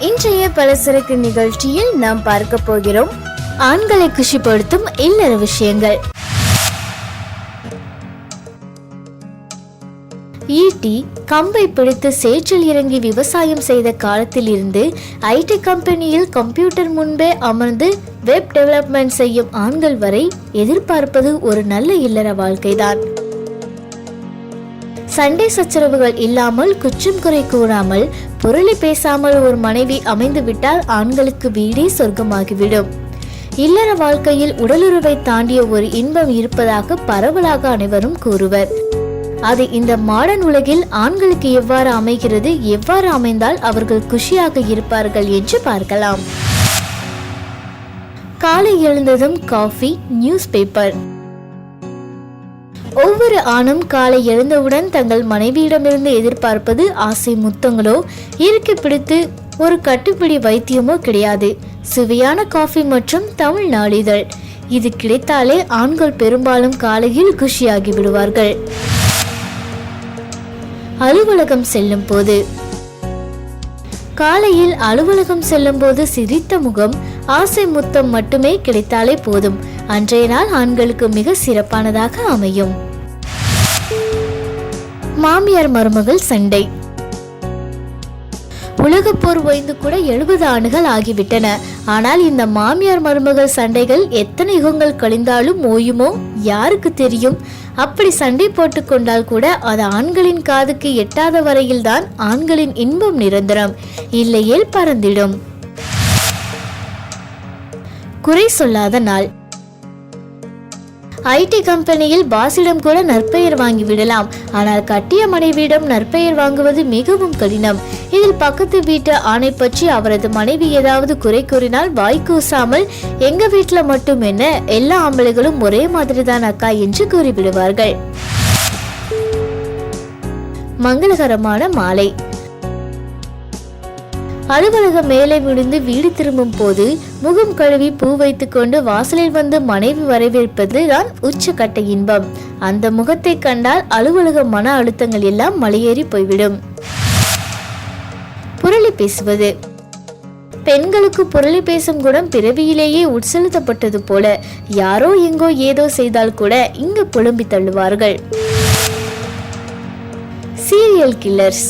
இன்றைய பலசரக்கு நிகழ்ச்சியில் நாம் பார்க்க போகிறோம் ஆண்களை குஷிப்படுத்தும் இல்லற விஷயங்கள். ஈட்டி கம்பை பிடித்து சேற்றில் இறங்கி விவசாயம் செய்த காலத்தில் இருந்து ஐடி கம்பெனியில் கம்ப்யூட்டர் முன்பே அமர்ந்து வெப் டெவலப்மெண்ட் செய்யும் ஆண்கள் வரை எதிர்பார்ப்பது ஒரு நல்ல இல்லற வாழ்க்கைதான். சண்டை சச்சரவுகள் இல்லாமல் குற்றம் குறை கூறாமல் பொருளை பேசாமல் ஒரு மனைவி அமைந்து விட்டால் ஆண்களுக்கு வீடே சொர்க்கமாகிவிடும். இல்லற வாழ்க்கையில் உடலுறவை தாண்டிய ஒரு இன்பம் இருப்பதாக பரவலாக அனைவரும் கூறுவர். அது இந்த மாடர்ன் உலகில் ஆண்களுக்கு எவ்வாறு அமைகிறது எவ்வாறு அமைந்தால் அவர்கள் குஷியாக இருப்பார்கள் என்று பார்க்கலாம். காலை எழுந்ததும் காஃபி நியூஸ் பேப்பர். ஒவ்வொரு ஆணும் காலை எழுந்தவுடன் தங்கள் மனைவியிடமிருந்து எதிர்பார்ப்பது ஆசை முத்தங்களோ இறுக்கி பிடித்து ஒரு கட்டுப்பிடி வைத்தியமோ கிடையாது. சுவையான காஃபி மற்றும் தமிழ் நாளிதழ். இது கிடைத்தாலே ஆண்கள் பெரும்பாலும் காலையில் குஷியாகி விடுவார்கள். அலுவலகம் செல்லும் போது. காலையில் அலுவலகம் செல்லும் போது சிரித்த முகம் ஆசை முத்தம் மட்டுமே கிடைத்தாலே போதும். அன்றைய நாள் ஆண்களுக்கு மிக சிறப்பானதாக அமையும். மாமியார் மருமகள் சண்டை. உலகப்போர் ஓய்ந்து கூட எழுபது ஆண்டுகள் ஆகிவிட்டன. ஆனால் இந்த மாமியார் மருமகள் சண்டைகள் எத்தனை யுகங்கள் கழிந்தாலும் ஓயுமோ? யாருக்கு தெரியும்? அப்படி சண்டை போட்டு கொண்டால் கூட அது ஆண்களின் காதுக்கு எட்டாத வரையில்தான் ஆண்களின் இன்பம் நிரந்தரம். இல்லையேல் பறந்திடும். குறை சொல்லாத நாள். ஐடி கம்பெனியில் பாசிடம் கூட நற்பெயர் வாங்கி விடலாம். ஆனால் கட்டிய மனைவியிடம் நற்பெயர் வாங்குவது மிகவும் கடினம். இதில் பக்கத்து வீட்டு ஆணை பற்றி அவரது மனைவி ஏதாவது குறை கூறினால் வாய் கூசாமல் எங்க வீட்டுல மட்டும் என்ன எல்லா ஆம்பளைகளும் ஒரே மாதிரிதான் அக்கா என்று கூறிவிடுவார்கள். மங்களகரமான மாலை. அலுவலகம் மேலே விழுந்து வீடு திரும்பும் போது முகம் கழுவி பூ வைத்துக்கொண்டு வாசலில் வந்து மனைவி வரவேற்பது தான் உச்சக்கட்ட இன்பம். அந்த முகத்தை கண்டால் அலுவலக மன அழுத்தங்கள் எல்லாம் மலையேறி போய்விடும். புரளி பேசுவது. பெண்களுக்கு புரளி பேசும் குணம் பிறவியிலேயே உட்செலுத்தப்பட்டது போல யாரோ எங்கோ ஏதோ செய்தால் கூட இங்கு புலம்பி தள்ளுவார்கள். Serial killers.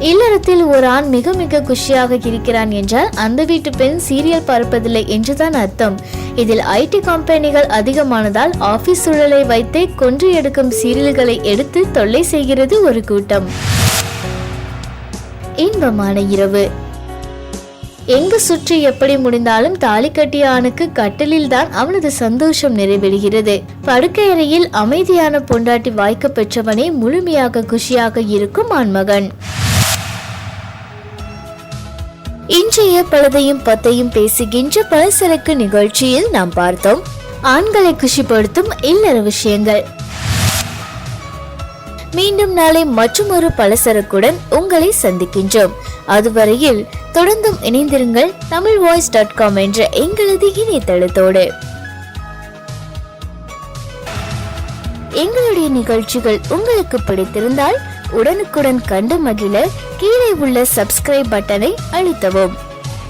இல்லறத்தில் ஒரு ஆண் மிக மிக குஷியாக இருக்கிறான் என்றால் அந்த வீட்டு பெண் சீரியல் பார்ப்பதில்லை என்றுதான் அர்த்தம். இதில் ஐடி கம்பெனிகள் அதிகமானதால் ஆபீஸ் சூழலை வைத்தே கொன்று எடுக்கும் சீரியல்களை எடுத்து தொல்லை செய்கிறது ஒரு கூட்டம். இன்பமான இரவு. எங்கு சுற்றி எப்படி முடிந்தாலும் தாலி கட்டிய ஆணுக்கு கட்டலில் தான் அவனது சந்தோஷம் நிறைவேறுகிறது. படுக்கையறையில் அமைதியான பொண்டாட்டி வாய்க்க பெற்றவனே முழுமையாக குஷியாக இருக்கும் ஆண்மகன். பற்றிய பலதையும் பத்தையும் பேசுகின்ற பலசரக்கு நிகழ்ச்சியில் நாம் பார்த்தோம். ஆண்களை குஷிப்படுத்தும் இல்லற விஷயங்கள். மீண்டும் நாளை மற்றும் ஒரு பலசரக்குடன் உங்களை சந்திக்கின்றோம். அதுவரையில் தொடர்ந்தும் இணைந்திருங்கள் தமிழ் வாய்ஸ் டாட் காம் என்ற எங்களது இணையதளத்தோடு. எங்களுடைய நிகழ்ச்சிகள் உங்களுக்கு பிடித்திருந்தால் உடனுக்குடன் கண்டு மகிழ கீழே உள்ள சப்ஸ்கிரைப் பட்டனை அழுத்தவும்.